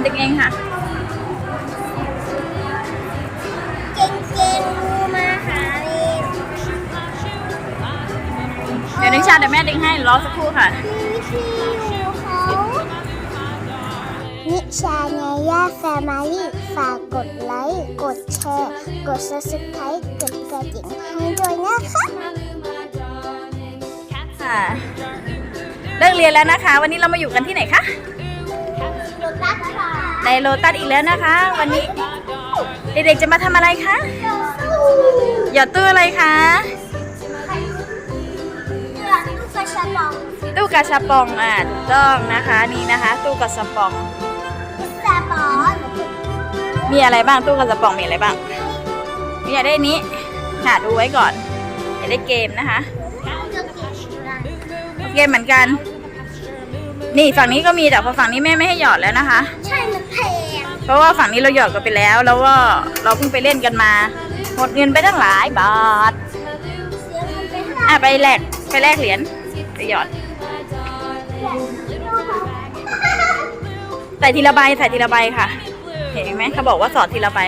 านติ๊กเองค่ะเก่งเก่งๆงูมาหาเองเดี๋ยวนิชาเดี๋ยวแม่ติ๊กให้รอสักครู่ค่ะพี่พี่งูเขานิชาเนย่าแฟมิลี่ฝากกดไลค์ กดแชร์ กด subscribe กดกระดิ่งให้ด้วยนะคะค่ะเลิกเรียนแล้วนะคะ วันนี้เรามาอยู่กันที่ไหนคะรถบัสค่ะ ในโลตัสอีกแล้วนะคะ วันนี้ เด็กๆจะมาทำอะไรคะหยอดตู้อะไรคะลูกกระชับปองตู้กาชาปองอะถูกต้องนะคะนี่นะคะ ตู้กาชาปองแซบอนมีอะไรบ้างตู้กาชาปองมีอะไรบ้างมีอยากได้อันนี้หาดูไว้ก่อนอยากได้เกมนะคะ เกมเหมือนกัน นี่ฝั่งนี้ก็มีแต่พอฝั่งนี้แม่ไม่ให้หยอดแล้วนะคะ ใช่มันแพงเพราะว่าฝั่งนี้เราหยอดกันไปแล้ว แล้วก็เราเพิ่งไปเล่นกันมา หมดเงินไปตั้งหลายบาทเสียเงินไปเท่าไหร่อะไปแลกไปแลกเหรียญไปหยอด ใส่ทีละใบใส่ทีละใบค่ะ เห็นไหมเขาบอกว่าสอดทีละใบ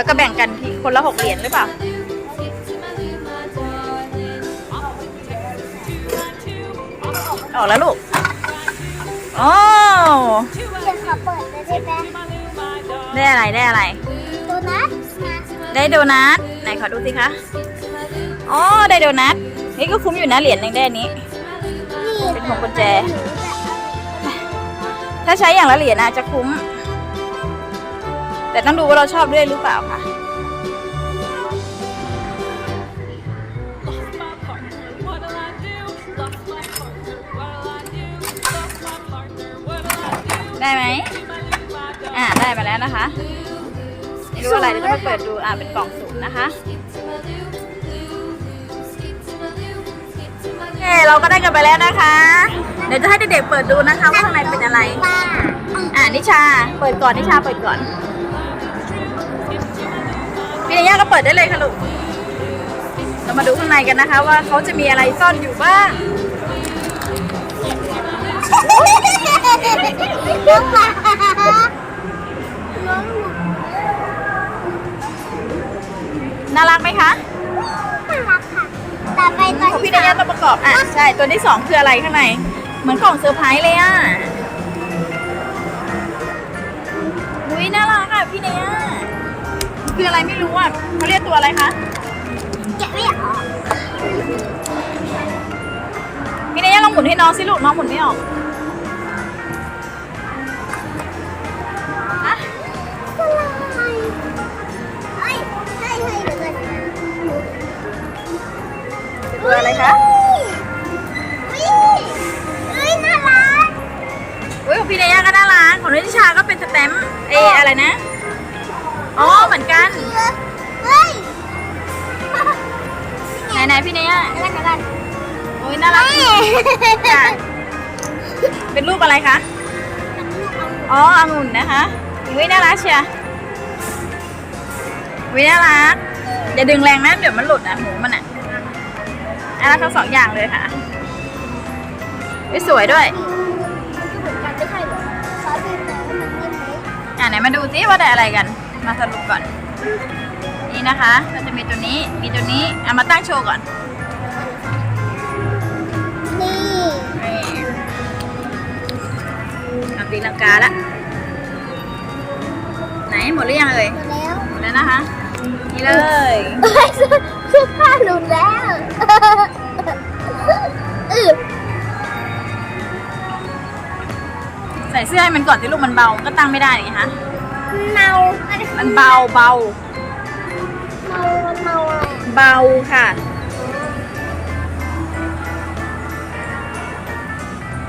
แล้วก็แบ่งกันที่คนละหกเหรียญหรือเปล่าออกแล้วลูกโอ้เดี๋ยวขอเปิดเลยได้ไหมได้อะไรได้อะไรตัวนัทได้โดนัทไหนขอดูสิคะอ๋อได้โดนัทนี่ก็คุ้มอยู่นะเหรียญหนึ่งได้อันนี้นี่เป็นพวงกุญแจ ถ้าใช้อย่างละเหรียญอาจจะคุ้ม แต่ต้องดูว่าเราชอบด้วยหรือเปล่าค่ะ ได้ไหม อ่าได้มาแล้วนะคะไม่รู้อะไรเดี๋ยวจะมาเปิดดูอ่าเป็นกล่องสุ่มนะคะโอเคเราก็ได้กันไปแล้วนะคะ เดี๋ยวจะให้เด็กๆเปิดดูนะคะว่าข้างในเป็นอะไร อ่านิชา เปิดก่อนนิชาเปิดก่อน พี่นายาก็เปิดได้เลยค่ะลูก เรามาดูข้างในกันนะคะ ว่าเขาจะมีอะไรซ่อนอยู่บ้าง น้องป้าน้องน่ารักไหมคะน่ารักค่ะต่อไปตอนของที่พี่นายาต้องประกอบ อะ ใช่ ตัวที่สองคืออะไรข้างใน เหมือนกล่องเซอร์ไพรส์เลยอะ อุ้ยน่ารักอะพี่นายา คืออะไรไม่รู้อะเขาเรียกตัวอะไรคะแกะไม่ออกพี่นายลองหมุนให้น้องสิลูกน้องหมุนไม่ออกอะอะไรเอ้ยใช่ใช่เดี๋ยวก่อนตัวอะไรคะวิเอ้ยน่ารัก อุ้ยของพี่นยก็น่ารักของนิชาก็เป็นสแตมป์เออะไรนะ อ๋อเหมือนกัน เฮ้ยไหนไหนๆพี่นายาเดี๋ยวกันเดี๋ยวกันโอ้ยน่ารักจ้ะเป็นรูปอะไรคะ อ๋อองุ่นนะคะอุ้ยน่ารักเชียร์อุ้ยน่ารักอย่าดึงแรงนะเดี๋ยวมันหลุดอะหูมันอะน่ารักทั้งสองอย่างเลยค่ะอุ้ยสวยด้วยเหมือนกันไม่ใช่เหรอขอดูหน่อยว่ามันเล่นไหมอะไหนมาดูซิว่าได้อะไรกัน มาสรุปก่อน นี่นะคะก็จะมีตัวนี้ มีตัวนี้เอามาตั้งโชว์ก่อน นี่นี่เอาตีลังกาละ ไหนหมดหรือยังเอ่ยหมดแล้ว หมดแล้วนะคะ นี่เลยเฮ้ยเสื้อผ้าหลุดแล้วเออใส่เสื้อให้มันก่อนที่ลูกมันเบามันก็ตั้งไม่ได้ไงคะเมาอันนี้ มันเบาเบา เมาเมาอะไรเบาค่ะ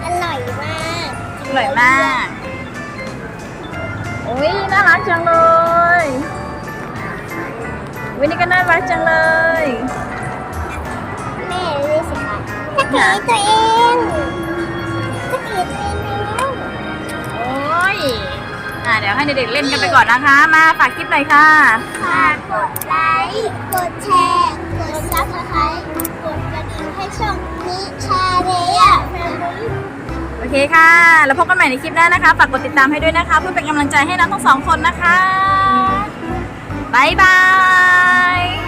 อร่อยมากอร่อยมาก โอ้ยน่ารักจังเลยวินี่ก็น่ารักจังเลย แม่เลยสิคะจะเกลียดตัวเอง เดี๋ยวให้เด็กๆเล่นกันไปก่อนนะคะ มาฝากคลิปหน่อยค่ะ ฝากกดไลค์ กดแชร์ กดซับสไครต์กดช่องนิชาเรียแฟมิลี่ โอเคค่ะ แล้วพบกันใหม่ในคลิปหน้านะคะ ฝากกดติดตามให้ด้วยนะคะ เพื่อเป็นกำลังใจให้น้องทั้งสองคนนะคะ บ๊ายบาย